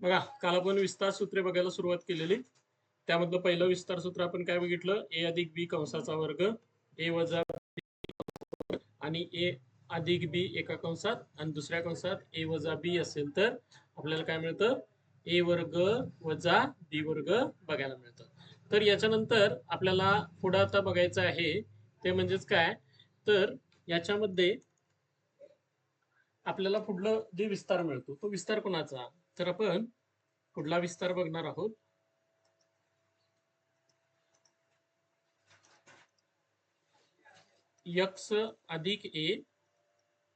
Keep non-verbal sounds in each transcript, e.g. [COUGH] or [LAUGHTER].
बघा काल आपण विस्तार सूत्रे बघायला सुरुवात केलेली. त्यामधलं पहिलं विस्तार सूत्र आपण काय बघितलं? ए अधिक बी कंसाचा वर्ग ए वजा आणि ए अधिक बी एका कंसात आणि दुसऱ्या कंसात ए वजा बी असेल तर आपल्याला काय मिळतं? ए वर्ग वजा बी वर्ग बघायला मिळतं. तर याच्यानंतर आपल्याला पुढं आता बघायचं आहे ते म्हणजेच काय? तर याच्यामध्ये आपल्याला पुढलं जे विस्तार मिळतो तो विस्तार कोणाचा? तर आपण पुढला विस्तार बघणार आहोत. यक्स अधिक ए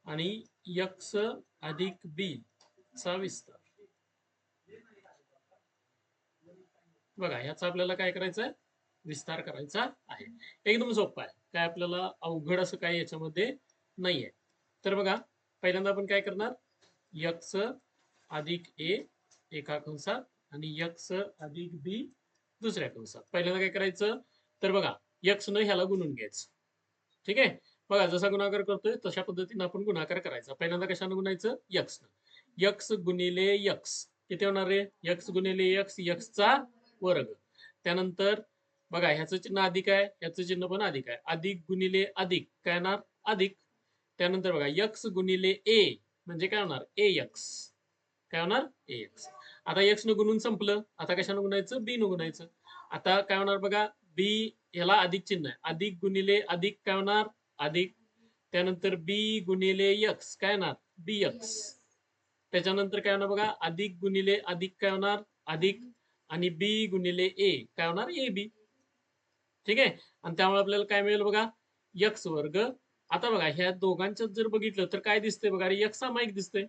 आणि यक्स अधिक बी चा विस्तार. बघा याचा आपल्याला काय करायचं आहे? विस्तार करायचा आहे. एकदम सोपा आहे. काय आपल्याला अवघड असं काय याच्यामध्ये नाहीये. तर बघा पहिल्यांदा आपण काय करणार? यक्स अधिक ए एका कंसात आणि यक्स अधिक बी दुसऱ्या कंसात पहिल्यांदा काय करायचं? तर बघा यक्स न ह्याला गुणून घ्यायचं. ठीक आहे? बघा जसा गुणाकार करतोय तशा पद्धतीने आपण गुणाकार करायचा. पहिल्यांदा कशानं गुणायचं? यक्स यक्स गुणिले यक्स. किती होणार आहे यक्स गुणिले यक्स यक्सचा वर्ग. त्यानंतर बघा ह्याचं चिन्ह अधिक आहे ह्याचं चिन्ह पण अधिक आहे. अधिक गुणिले अधिक काय येणार? अधिक. त्यानंतर बघा यक्स गुणिले ए म्हणजे काय होणार? A x. काय होणार? ए एक्स आता एक्स न गुणून संपलं. आता कशानं गुणायचं? बी न गुणायचं. आता काय होणार बघा? बी ह्याला अधिक चिन्ह आहे. अधिक गुणिले अधिक काय होणार? अधिक. त्यानंतर बी गुणिले यक्स. काय होणार? B x. त्याच्यानंतर काय होणार बघा? अधिक गुणिले अधिक काय होणार? अधिक. आणि बी गुणिले ए. काय होणार? A B. ठीक आहे? आणि त्यामुळे आपल्याला काय मिळेल बघा? यक्स वर्ग आता बघा ह्या दोघांच्यात जर बघितलं तर काय दिसतंय बघा? अरे यक्स सामायिक दिसतंय.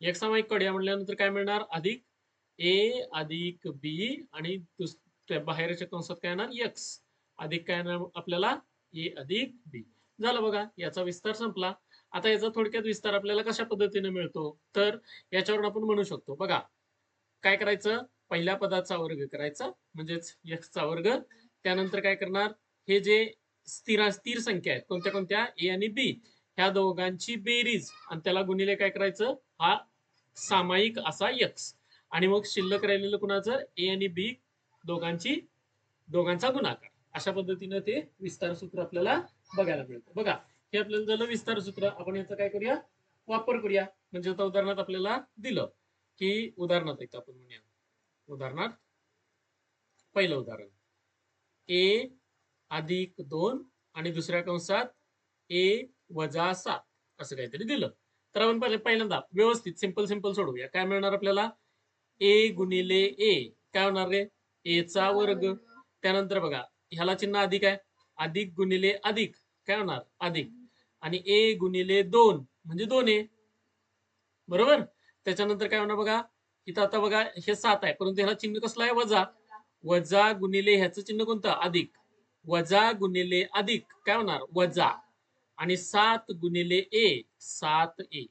यक्सकडे म्हटल्यानंतर काय मिळणार? अधिक ए अधिक बी आणि बाहेरच्या कंसात काय येणार? यक्स अधिक काय येणार आपल्याला? ए अधिक बी झालं बघा याचा विस्तार संपला. आता याचा थोडक्यात विस्तार आपल्याला कशा पद्धतीने मिळतो? तर याच्यावरून आपण म्हणू शकतो बघा. काय करायचं? पहिल्या पदाचा वर्ग करायचा म्हणजेच एक्सचा वर्ग. त्यानंतर काय करणार? हे जे स्थिर स्थिर संख्या आहेत. कोणत्या कोणत्या? ए आणि बी ह्या दोघांची बेरीज. आणि त्याला गुणिले काय करायचं? हा सामायिक असा यक्स आणि मग शिल्लक राहिलेलं कुणाचं? ए आणि बी दोघांची दोघांचा गुणाकार. अशा पद्धतीनं ते विस्तार सूत्र आपल्याला बघायला मिळतं. बघा हे आपल्याला झालं विस्तार सूत्र. आपण याचा काय करूया? वापर करूया. म्हणजे आता उदाहरणार्थ आपल्याला दिलं की उदाहरणार्थ एक आपण म्हणूया. उदाहरणार्थ पहिलं उदाहरण. ए अधिक दोन आणि दुसऱ्या कंसात ए वजा सात असं काहीतरी दिलं. तर आपण पहिले पहिल्यांदा व्यवस्थित सिंपल सिंपल सोडवूया. काय मिळणार आपल्याला? ए गुणिले ए. काय होणार रे? ए चा वर्ग. त्यानंतर बघा ह्याला चिन्ह अधिक आहे. अधिक गुणिले अधिक. काय होणार? अधिक. आणि ए गुणिले दोन म्हणजे दोन ए. बरोबर? त्याच्यानंतर काय होणार बघा? इथं आता बघा हे सात आहे. परंतु ह्याला चिन्ह कसलं आहे? वजा. वजा गुणिले ह्याचं चिन्ह कोणतं? अधिक. वजा गुणिले अधिक. काय होणार? वजा. आणि सात गुणिले ए सात ए.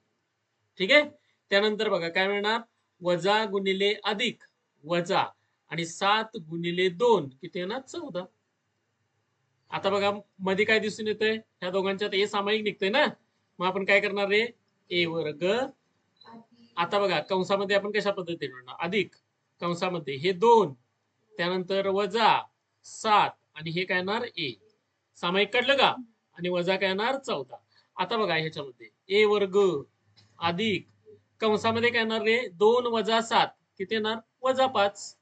ठीक आहे? त्यानंतर बघा काय मिळणार? वजा गुणिले अधिक. वजा. आणि सात गुणिले दोन. किती येणार? चौदा. आता बघा मध्ये काय दिसून येतंय? ह्या दोघांच्यात ए सामायिक निघतंय ना? मग आपण काय करणार रे? ए वर्ग. आता बघा कंसामध्ये आपण कशा पद्धतीने म्हणणार अधिक. कंसामध्ये हे दोन. त्यानंतर वजा. सात. आणि हे काय येणार? ए सामायिक काढलं का? आणि वजा काय येणार? चौदा आता बघा ह्याच्यामध्ये. ए वर्ग अधिक कंसामध्ये काय येणार रे? दोन वजा सात. किती येणार? वजा पाच.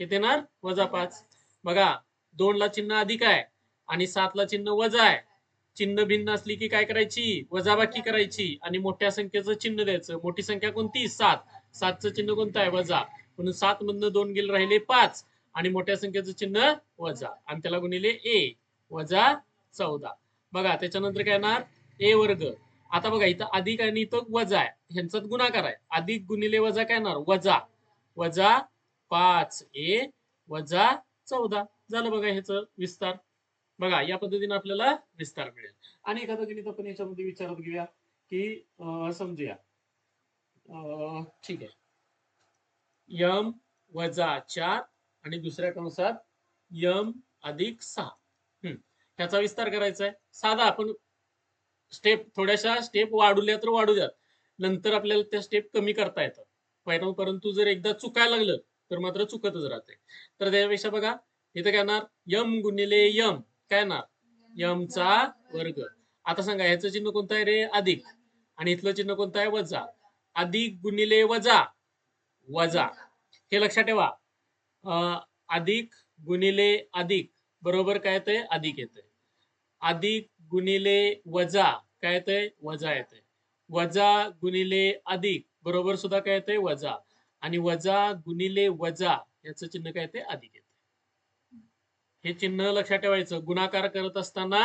किती येणार? वजा पाच. बघा दोन ला चिन्ह अधिक आहे आणि सात ला चिन्ह वजा आहे. चिन्ह भिन्न असली की काय करायची? वजाबाकी करायची. आणि मोठ्या संख्येचं चिन्ह द्यायचं. मोठी संख्या कोणती? सात. सातचं चिन्ह कोणतं आहे? वजा. म्हणून सात मधनं दोन गेले राहिले पाच. आणि मोठ्या संख्येचं चिन्ह वजा. आणि त्याला गुणिले ए वजा चौदा. बघा त्याच्यानंतर काय येणार? ए वर्ग. आता बघा इथं अधिक आणि इथं वजा आहे. ह्यांचाच गुणाकार आहे. अधिक गुणिले वजा काय येणार? वजा. वजा पाच. ए वजा चौदा. झालं बघा ह्याचं विस्तार. बघा या पद्धतीने आपल्याला विस्तार मिळेल. आणि एखादं गणित आपण याच्यामध्ये विचारत घेऊया की समजूया. अं, ठीक आहे. यम वजा चार आणि दुसऱ्या कंसात यम अधिक सहा ह्याचा विस्तार करायचा आहे साधा आपण स्टेप थोड्याशा स्टेप वाढवल्या तर वाढू द्यात नंतर आपल्याला त्या स्टेप कमी करता येतात. पहिला- परंतु जर एकदा चुकायला लागलं तर मात्र चुकतच राहते. तर त्यापेक्षा बघा इथं काय येणार? यम गुणिले यम. काय येणार? यमचा वर्ग. आता सांगा ह्याचं चिन्ह कोणतं आहे रे? अधिक. आणि इथलं चिन्ह कोणतं आहे? वजा. अधिक गुणिले वजा. वजा. हे लक्षात ठेवा. अधिक गुणिले अधिक बरोबर काय येतंय? अधिक येतंय. अधिक गुणिले वजा काय येतंय? वजा येतंय. वजा गुणिले अधिक बरोबर सुद्धा काय येतंय? वजा. आणि वजा गुणिले वजा याचं चिन्ह काय येते अधिक येते हे चिन्ह लक्षात ठेवायचं. गुणाकार करत असताना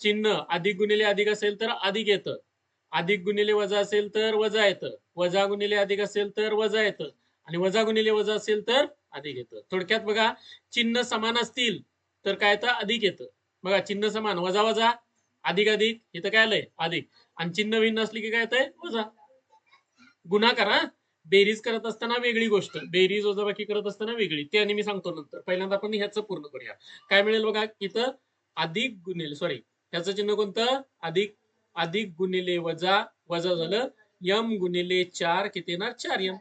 चिन्ह अधिक गुणिले अधिक असेल तर अधिक येतं. अधिक गुणिले वजा असेल तर वजा येतं. वजा गुणिले अधिक असेल तर वजा येतं. आणि वजा गुणिले वजा असेल तर अधिक येतं. थोडक्यात बघा चिन्ह समान असतील तर काय येतं? अधिक येतं. बघा चिन्ह समान वजा वजा अधिक अधिक इथं काय आलंय? अधिक. आणि चिन्ह भिन्न असली की काय येतंय? वजा. गुणाकार हा? बेरीज करत असताना वेगळी गोष्ट. बेरीज वजाबाकी करत असताना वेगळी. ते आणि मी सांगतो नंतर. पहिल्यांदा आपण ह्याचं पूर्ण करूया. काय मिळेल बघा? इथं अधिक गुणेल सॉरी ह्याचं चिन्ह कोणतं? अधिक अधिक गुणिले वजा वजा झालं. यम गुणिले चार किती येणार? चार यम.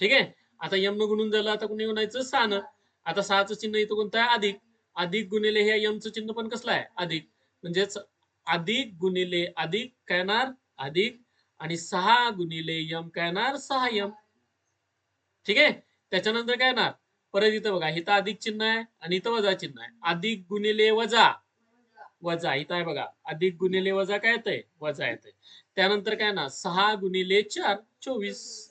ठीक आहे? आता यम गुणून झालं आता कुणी म्हणायचं सहा आता सहाचं चिन्ह इथं कोणतं आहे? अधिक. अधिक गुणिले हे यमचं चिन्ह पण कसलं आहे? अधिक. म्हणजेच अधिक गुणिले अधिक काय येणार अधिक आणि सहा गुणिले यम काय येणार सहा यम. ठीक आहे? त्याच्यानंतर काय येणार परत इथं बघा इथं अधिक चिन्ह आहे आणि इथं वजा चिन्ह आहे. अधिक गुणिले वजा. वजा. इथं आहे बघा. अधिक गुणिले वजा काय येतंय? वजा येतंय. त्यानंतर काय ना सहा गुणिले चार चोवीस.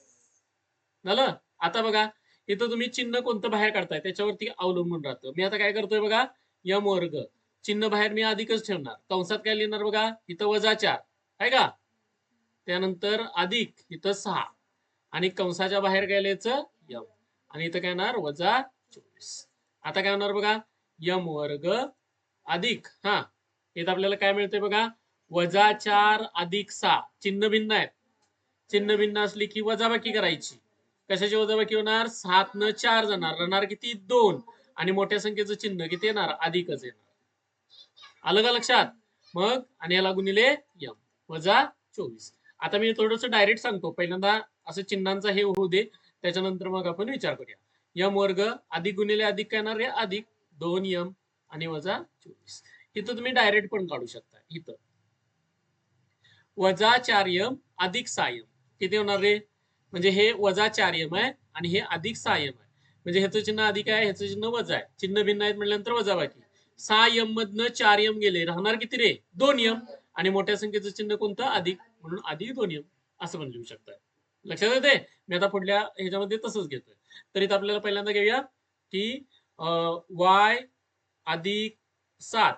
झालं? आता बघा इथं तुम्ही चिन्ह कोणतं बाहेर काढताय? त्याच्यावरती अवलंबून राहतं. मी आता काय करतोय बघा यम वर्ग. चिन्ह बाहेर मी अधिकच ठेवणार. कंसात काय लिहिणार बघा? इथं वजा चार. आहे का? त्यानंतर अधिक इथं सहा. आणि कंसाच्या बाहेर काय लिहायचं? यम. आणि इथं काय येणार? वजा चोवीस. आता काय होणार बघा? यम वर्ग अधिक. हा. इथं आपल्याला काय मिळतंय बघा? वजा चार अधिक सहा. चिन्ह भिन्न आहेत. चिन्ह भिन्न असली की वजाबाकी करायची. कशाची वजाबाकी होणार सात न चार जाणार. राहणार किती? दोन. आणि मोठ्या संख्येचं चिन्ह किती येणार? अधिकच येणार. आलं का लक्षात? मग आणि याला गुणिले यम. वजा चोवीस. आता मी थोडस डायरेक्ट सांगतो. पहिल्यांदा असं चिन्हांचा हे होऊ दे. त्याच्यानंतर मग आपण विचार करूया. यम वर्ग अधिक गुणिले अधिक काय येणार अधिक. दोन यम आणि वजा चोवीस. इथं तुम्ही डायरेक्ट पण काढू शकता. इथं. वजा चार यम अधिक सहा यम. किती होणार रे? म्हणजे हे वजा चार एम आहे आणि हे अधिक सहा एम आहे. म्हणजे ह्याचं चिन्ह अधिक आहे ह्याचं चिन्ह वजा आहे. चिन्ह भिन्न आहेत म्हटल्यानंतर वजा बाकी सहा एम मधनं चार एम गेले राहणार किती रे? दोन यम आणि मोठ्या संख्येचं चिन्ह कोणतं? अधिक. म्हणून अधिक दोन यम असं पण लिहू शकताय. लक्षात येते मी आता पुढल्या ह्याच्यामध्ये तसंच घेतोय. तर इथं आपल्याला पहिल्यांदा घेऊया की वाय अधिक सात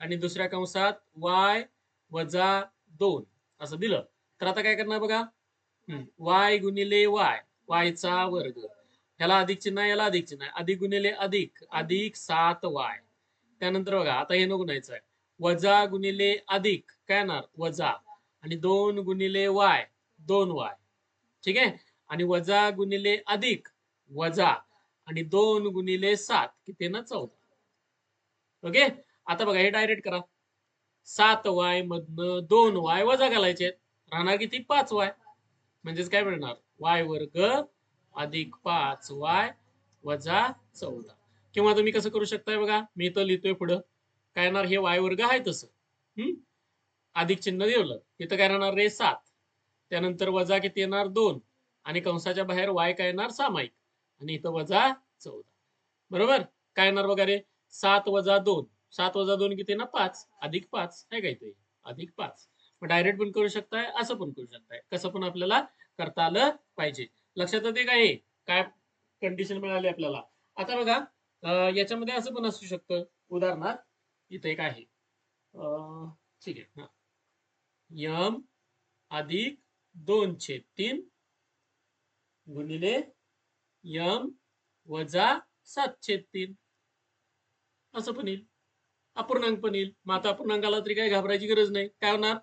आणि दुसऱ्या कंसात वाय वजा दोन असं दिलं. तर आता काय करणार बघा? वाय गुणिले वाय वायचा वर्ग. ह्याला अधिक चिन्ह याला अधिक चिन्ह. अधिक गुणिले अधिक अधिक सात वाय. त्यानंतर बघा आता हे न गुणायचं आहे. वजा गुणिले अधिक काय येणार? वजा. आणि दोन गुणिले वाय दोन वाय. ठीक आहे? आणि वजा गुणिले अधिक वजा. आणि दोन गुणिले सात किती ना चौदा. ओके? आता बघा हे डायरेक्ट करा. सात वाय मधनं दोन वाय वजा घालायचे राहणार किती? पाच वाय. म्हणजेच काय मिळणार वाय वर्ग अधिक पाच वाय वजा चौदा. किंवा तुम्ही कसं करू शकताय बघा? मी इथं लिहितोय पुढं. काय येणार? हे वाय वर्ग आहे तसं. हम्म? अधिक चिन्ह देवलं. इथं काय राहणार? रे सात. त्यानंतर वजा किती येणार? दोन. आणि कंसाच्या बाहेर वाय काय येणार? सामायिक. आणि इथं वजा चौदा. बरोबर? काय येणार बघा रे? सात वजा दोन. सात वजा दोन किती ना पाच. अधिक पाच. आहे काय ते अधिक पाच. डायरेक्ट पण करू शकताय असं पण करू शकताय. कसं पण आपल्याला करता आलं पाहिजे. लक्षात येते काय काय कंडिशन मिळाली आपल्याला? आता बघा याच्यामध्ये असं पण असू शकतं. उदाहरणार्थ इथे एक आहे. ठीक आहे यम अधिक दोन छेद तीन गुणिले यम वजा सात छेद तीन. असं पण येईल. अपूर्णांक पण येईल. मग आता अपूर्णांकाला तरी काही घाबरायची गरज नाही. काय होणार?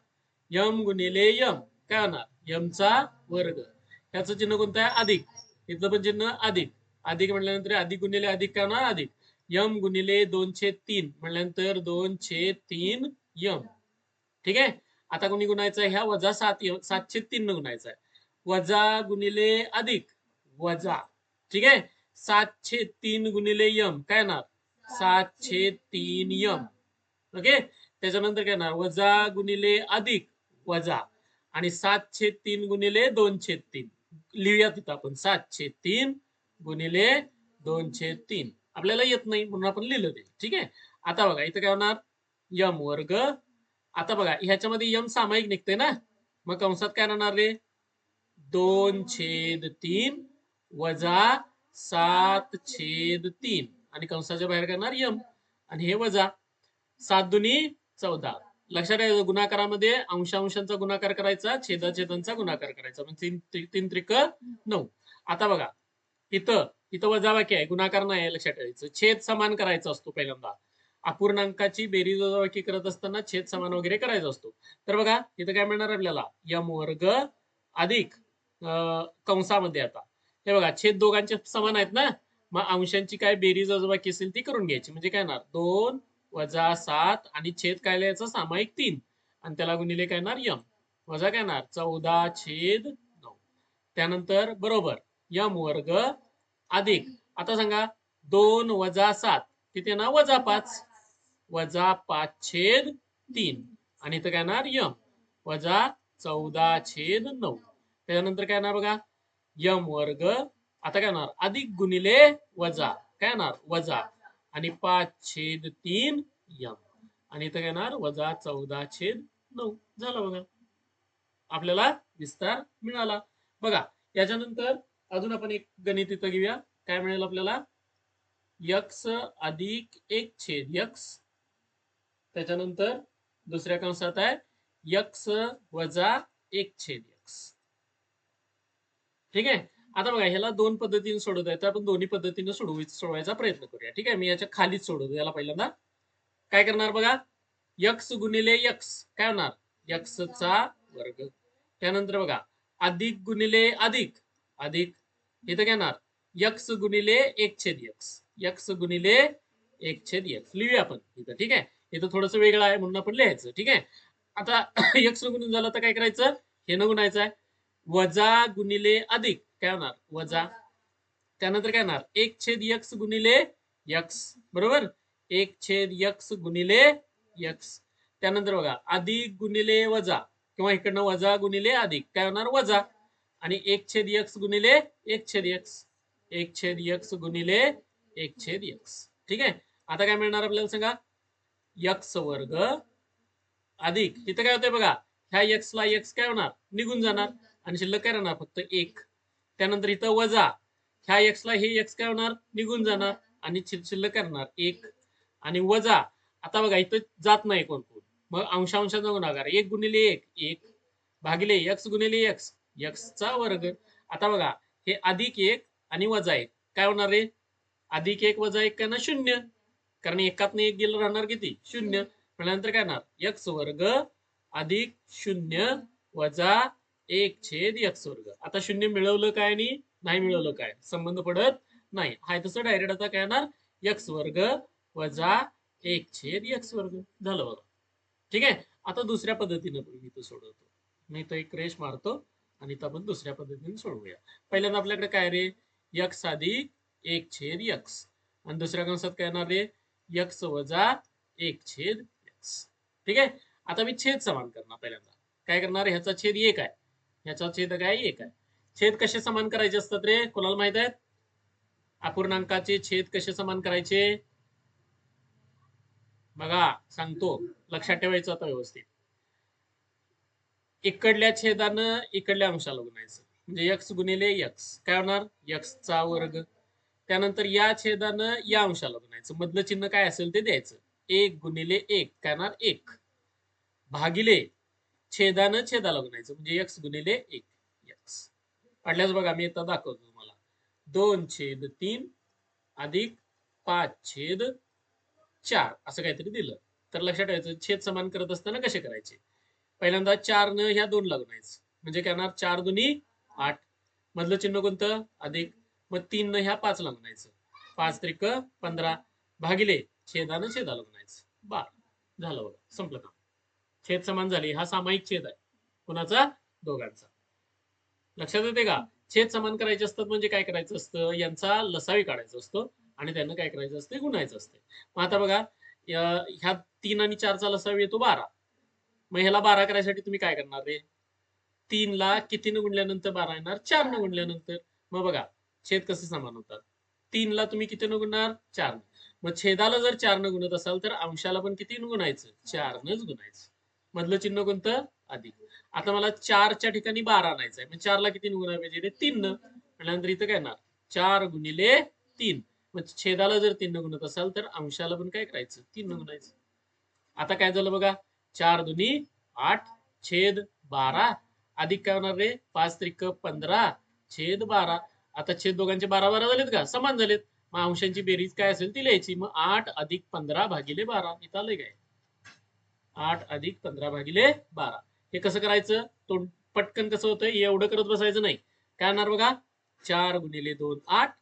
यम गुणिले यम. काय होणार? यमचा वर्ग. याचं चिन्ह कोणतं आहे? अधिक. इथलं पण चिन्ह अधिक. अधिक म्हटल्यानंतर अधिक गुणिले अधिक काय होणार? अधिक. यम गुणिले दोनशे तीन म्हटल्यानंतर दोनशे तीन यम. ठीक आहे? आता कोणी गुणायचं आहे? ह्या वजा सात सातशे तीन न गुणायचं आहे. वजा गुणिले अधिक. वजा. ठीक आहे? सातशे तीन गुणिले यम. काय येणार सातशे तीन यम. ओके? त्याच्यानंतर काय येणार वजा गुणिले अधिक. वजा. आणि सात छेद तीन गुणिले छेद तीन. लिहूया तिथं आपण. सात छेद तीन गुणिले छेद तीन. आपल्याला येत नाही म्हणून आपण लिहिलं ते. ठीक आहे? आता बघा इथं काय होणार? यम वर्ग. आता बघा ह्याच्यामध्ये यम सामायिक निघते ना? मग कंसात काय राहणार रे? दोन छेद तीन वजा सात छेद तीन. आणि कंसाच्या बाहेर करणार यम. आणि हे वजा सात दुनी चौदा. लक्षात आहे गुणाकारामध्ये अंशांशांचा गुणाकार करायचा छेदाछेदांचा गुणाकार करायचा. म्हणजे तीन त्रिक नऊ. आता बघा इथं इथं वजाबाकी आहे गुणाकार नाही आहे लक्षात ठेवायचं. छेद समान करायचा असतो पहिल्यांदा. अपूर्णांकाची बेरीज वजाबाकी करत असताना छेद समान वगैरे करायचा असतो. तर बघा इथं काय मिळणार आपल्याला? यम वर्ग अधिक अं, कंसामध्ये आता. हे बघा छेद दोघांचे समान आहेत ना? मग अंशांची काय बेरीज वजाबाकी असेल ती करून घ्यायची. म्हणजे काय येणार दोन वजा सात आणि छेद काय लिहायचं? सामायिक तीन. आणि त्याला गुणिले काय येणार? यम. वजा काय येणार? चौदा छेद नऊ. त्यानंतर बरोबर. यम वर्ग अधिक. आता सांगा दोन वजा सात. किती येणार? वजा पाच. वजा पाच छेद तीन. आणि इथं काय येणार? यम. वजा चौदा छेद नऊ. त्याच्यानंतर काय येणार बघा? यम वर्ग. आता काय येणार? अधिक गुणिले वजा. काय येणार? वजा. आणि पाच छेद तीन यम. आणि इथं येणार वजा चौदा छेद नऊ. झालं बघा. आपल्याला विस्तार मिळाला. बघा याच्यानंतर अजून आपण एक गणित इथं घेऊया. काय मिळेल आपल्याला? यक्स अधिक एक छेद यक्स. त्याच्यानंतर दुसऱ्या कंसात आहे यक्स वजा एक छेद यक्स. ठीक आहे? आता बघा ह्याला दोन पद्धतीने सोडवता येतं. आपण दोन्ही पद्धतीने सोडवू सोडवायचा प्रयत्न करूया. ठीक आहे? मी याच्या खालीच सोडवतो याला पहिल्यांदा. काय करणार बघा? यक्स गुणिले यक्स काय होणार? यक्सचा वर्ग. त्यानंतर बघा अधिक गुणिले अधिक. अधिक. इथं काय येणार यक्स गुणिले एक छेद यक्स यक्स गुणिले एक छेद यक्स लिहूया आपण इथं. ठीक आहे? इथं थोडस वेगळं आहे म्हणून आपण लिहायचं. ठीक आहे? आता [COUGHS] यक्स गुणून झालं तर काय करायचं? हे न गुणायचं आहे. वजा गुणिले अधिक. काय होणार? वजा. त्यानंतर काय होणार? एक छेद यक्स गुणिले यक्स. बरोबर? एक छेद यक्स गुणिले यक्स. त्यानंतर बघा अधिक गुणिले वजा किंवा इकडनं वजा गुणिले अधिक. काय होणार? वजा. आणि एक छेद यक्स गुणिले एक छेद यक्स. एक छेद यक्स गुणिले एक छेद यक्स. ठीक आहे? आता काय मिळणार आपल्याला सांगा? यक्स वर्ग अधिक. इथं काय होतंय बघा? ह्या यक्सला यक्स काय होणार? निघून जाणार. आणि शिल्लक काय राहणार? फक्त एक. त्यानंतर इथं वजा. ह्या एक्सला हे एक्स काय होणार? निघून जाणार आणि शिल- शिल्लक करणार. एक. आणि वजा. आता बघा इथं जात नाही कोण कोण. मग अंशांशाचा गुणाकार. एक गुणिले एक. एक. भागिले एक्स गुणिले एक्स एक्सचा वर्ग. आता बघा हे अधिक एक आणि वजा एक. काय होणार रे? अधिक एक वजा एक काय ना शून्य. कारण एकात एक गेलं राहणार किती? शून्य. म्हणल्यानंतर काय येणार एक्स वर्ग अधिक शून्य वजा एक छेद एक्स वर्ग. आता शून्य मिळवलं काय आणि नाही मिळवलं काय? संबंध पडत नाही. हाय तसं डायरेक्ट आता काय येणार? एक्स वर्ग वजा एक छेद एक्स वर्ग. झालं बघा. ठीक आहे? आता दुसऱ्या पद्धतीनं पण मी तो सोडवतो. मी तो एक क्रेश मारतो आणि इथं आपण दुसऱ्या पद्धतीने सोडवूया. पहिल्यांदा आपल्याकडे काय रे? यक्स अधिक एक छेद यक्स आणि दुसऱ्या कंसात काय येणार रे? यक्स वजा एक छेद यक्स ठीक आहे? आता मी छेद समान करणार पहिल्यांदा. काय करणार? ह्याचा छेद एक आहे. ह्याचा छेद काय? एक आहे. छेद कसे समान करायचे असतात रे? कोणाला माहीत आहेत? अपूर्णांकाचे छेद कसे समान करायचे? बघा सांगतो. लक्षात ठेवायचं आता व्यवस्थित. इकडल्या छेदानं इकडल्या अंशाला गुणायचं. म्हणजे यक्स गुणिले यक्स काय होणार? यक्सचा वर्ग. त्यानंतर या छेदानं या अंशाला गुणायचं. मधलं चिन्ह काय असेल ते द्यायचं. एक गुणिले एक. काय होणार? एक. भागिले छेदानं छेदाला गुणायचं म्हणजे यक्स गुणिले एक. यक्स वाटल्यास बघा मी आता दाखवतो तुम्हाला. दोन छेद तीन अधिक पाच छेद चार. असं काहीतरी दिलं. तर लक्षात ठेवायचं छेद समान करत असताना कसे करायचे? पहिल्यांदा चार न ह्या दोन ला गुणायचं. म्हणजे काय होणार? चार दोन्ही आठ. मधलं चिन्ह कोणतं? अधिक. मग तीन न ह्या पाच ला गुणायचं पाच त्रिक पंधरा भागिले छेदानं छेदाला गुणायचं बार. झालं बघा. संपलं काम. छेद समान झाले. हा सामायिक छेद आहे. कुणाचा? दोघांचा. लक्षात येते का? छेद समान करायचे असतात म्हणजे काय करायचं असतं? यांचा लसावी काढायचा असतो आणि त्यांना काय करायचं असते? गुणायचं असते. मग आता बघा ह्या तीन आणि चारचा लसावी येतो बारा. मग ह्याला बारा करायसाठी तुम्ही काय करणार रे? तीनला कितीनं गुणल्यानंतर बारा येणार? चार न गुणल्यानंतर. मग बघा छेद कसे समान होतात? तीनला तुम्ही कितीनं गुणणार? चार मग छेदाला जर चार न गुणत असाल तर अंशाला पण कितीनं गुणायचं? चारनच गुणायचं. मधलं चिन्ह कोणतं? अधिक आता मला चारच्या ठिकाणी बारा आणायचं आहे मग चारला किती गुणायला पाहिजे? रे तीन. म्हटल्यानंतर इथं काय येणार? चार गुणिले तीन. मग छेदाला जर तीन गुणत असाल तर अंशाला पण काय करायचं? तीन गुणायचं आता काय झालं बघा? चार दुनी आठ छेद बारा. अधिक काय होणार रे? पाच त्रिक पंधरा छेद बारा. आता छेद दोघांचे बारा बारा झालेत का? समान झालेत. मग अंशांची बेरीज काय असेल ती लिहायची. मग आठ अधिक पंधरा भागिले बारा. इथं आलंय काय? आठ अधिक पंधरा भागिले बारा. हे कसं करायचं? तोंड पटकन कसं होतं? एवढं करत बसायचं नाही. काय होणार बघा? चार गुणिले दोन आठ.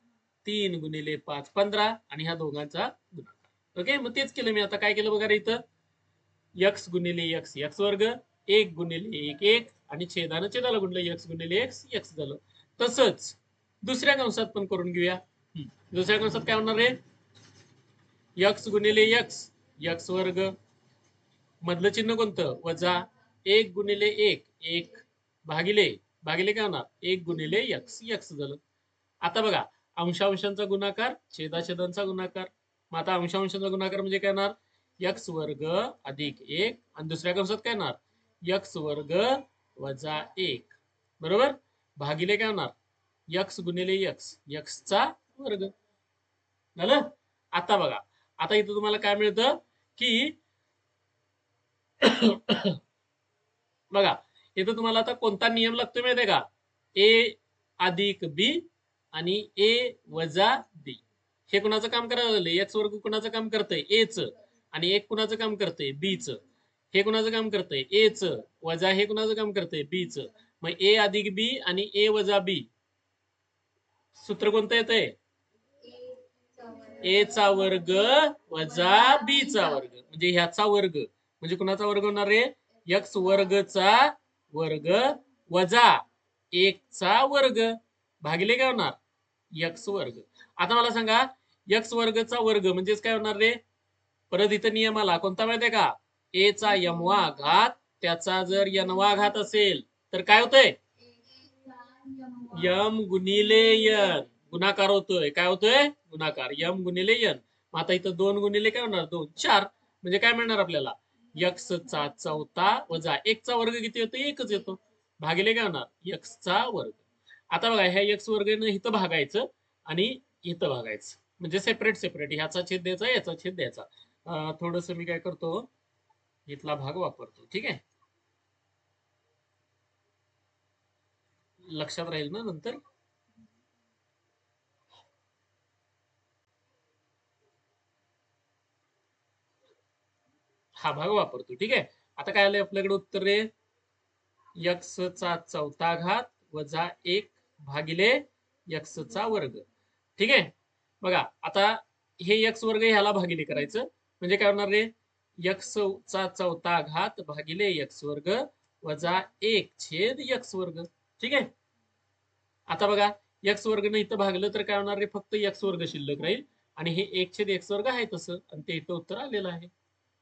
तीन गुणिले पाच पंधरा. आणि ह्या दोघांचा गुणाकार. ओके? मग तेच केलं मी. आता काय केलं बघा रे इथं? यक्स गुणिले यक्स यक्स वर्ग. एक गुणिले एक एक. आणि छेदानं छेदाला गुणलं. यक्स गुणिले एक्स यक्स झालं. तसंच दुसऱ्या कंसात पण करून घेऊया. दुसऱ्या कंसात काय होणार रे? यक्स गुणिले यक्स यक्स वर्ग. मधलं चिन्ह कोणतं? वजा एक गुणिले एक. एक भागिले भागिले काय होणार? एक गुणिले यक्स यक्स झालं. आता बघा अंशांशांचा गुणाकार छेदाछेदांचा गुणाकार. मग आता अंशांशांचा गुणाकार म्हणजे काय येणार यक्स वर्ग अधिक एक. आणि दुसऱ्या कंसात काय येणार यक्स वर्ग वजा एक. बरोबर? भागिले काय होणार? यक्स गुणिले यक्स यक्सचा वर्ग. झालं? आता बघा. आता इथं तुम्हाला काय मिळतं? की [COUGHS] बघा इथं तुम्हाला आता कोणता नियम लागतो माहितीये का? ए अधिक बी आणि ए वजा बी हे कुणाचं काम करायला लागलं एक्स वर्ग कुणाचं काम करतंय? एच. आणि एक कुणाचं काम करतंय? बीच. हे कुणाचं काम करतंय? एच. वजा हे कुणाचं काम करतंय? बीच. मग ए अधिक बी आणि ए वजा बी. सूत्र कोणतं येतंय? ए चा वर्ग वजा बी चा वर्ग. म्हणजे ह्याचा वर्ग. म्हणजे कुणाचा वर्ग होणार रे? यक्स वर्गचा वर्ग वजा एक चा वर्ग. भागिले काय होणार? यक्स वर्ग. आता मला सांगा यक्स वर्गचा वर्ग म्हणजेच काय होणार रे? परत इथं नियमाला कोणता माहितीये का? ए चा यमवा घात त्याचा जर यनवा घात असेल तर काय होतंय? यम गुणिले यन गुणाकार होतोय. काय होतोय? गुणाकार. यम गुणिले यन मग आता इथं दोन गुणिले काय होणार? दोन. चार. म्हणजे काय मिळणार आपल्याला? यक्स चा चौथा वजा एकचा वर्ग किती होतो एकच येतो. भागिले काय होणार? यक्सचा वर्ग. आता बघा ह्या यक्स वर्गनं इथं भागायचं आणि इथं भागायचं. म्हणजे सेपरेट सेपरेट ह्याचा छेद द्यायचा याचा छेद द्यायचा. थोडस मी काय करतो? इथला भाग वापरतो. ठीक आहे? लक्षात राहील ना नंतर? हा भाग वापरतो. ठीक आहे? आता काय आलंय आपल्याकडे उत्तर रे यक्स चा चौथा घात वजा एक भागिले यक्स चा वर्ग. ठीक आहे? बघा आता हे यक्स वर्ग ह्याला भागिले करायचं. म्हणजे काय होणार रे? यक्स चा चौथा घात भागिले यक्स वर्ग वजा एक छेद यक्स वर्ग. ठीक आहे? आता बघा यक्स वर्गनं इथं भागलं तर काय होणार रे? फक्त यक्स वर्ग शिल्लक राहील. आणि हे एक छेद एक्स वर्ग आहे तसं. आणि ते इथं उत्तर आलेलं आहे.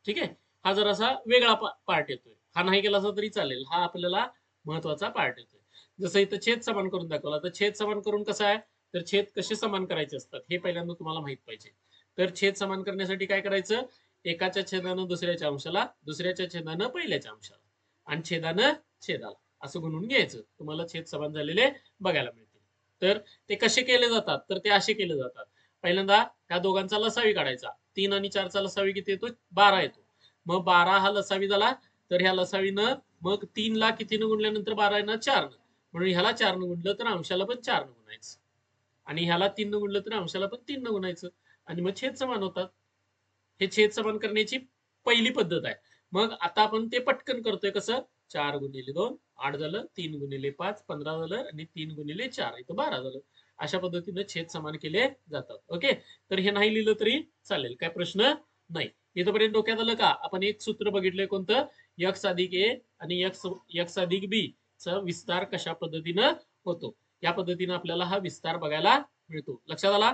ठीक आहे? हा जरासा वेगळा पार्ट येतोय. हा नाही केला असता तरी चालेल. हा आपल्याला महत्त्वाचा पार्ट येतोय. जसं इथं छेद समान करून दाखवला तर छेद समान करून कसं आहे? तर छेद कसे समान करायचे असतात हे पहिल्यांदा तुम्हाला माहीत पाहिजे. तर छेद समान करण्यासाठी काय करायचं? एकाच्या छेदानं दुसऱ्याच्या अंशाला दुसऱ्याच्या छेदानं पहिल्याच्या अंशाला आणि छेदानं छेदाला. असं म्हणून घ्यायचं. तुम्हाला छेद समान झालेले बघायला मिळतील. तर ते कसे केले जातात? तर ते असे केले जातात. पहिल्यांदा ह्या दोघांचा लसावी काढायचा. तीन आणि चारचा लसावी किती येतो बारा येतो मग बारा हा लसावी झाला तर ह्या लसावीनं मग तीनला कितीनं गुणल्यानंतर बारा येणार चार म्हणून ह्याला चार न गुणलं तर अंशाला पण चार न गुणायचं. आणि ह्याला तीन गुणलं तर अंशाला पण तीन गुणायचं. आणि मग छेद समान होतात. हे छेद समान करण्याची पहिली पद्धत आहे. मग आता आपण ते पटकन करतोय कसं? चार गुणिले दोन आठ झालं तीन गुणिले पाच पंधरा झालं आणि तीन गुणिले चार इथं बारा झालं. अशा पद्धतीनं छेद समान केले जातात. ओके? तर हे नाही लिहिलं तरी चालेल. काय प्रश्न नाही. इथपर्यंत डोक्यात आलं का? आपण एक सूत्र बघितलंय कोणतं? यक्स अधिक ए आणि यक्स एक्स अधिक बी चा विस्तार कशा पद्धतीनं होतो? या पद्धतीनं आपल्याला हा विस्तार बघायला मिळतो. लक्षात आला?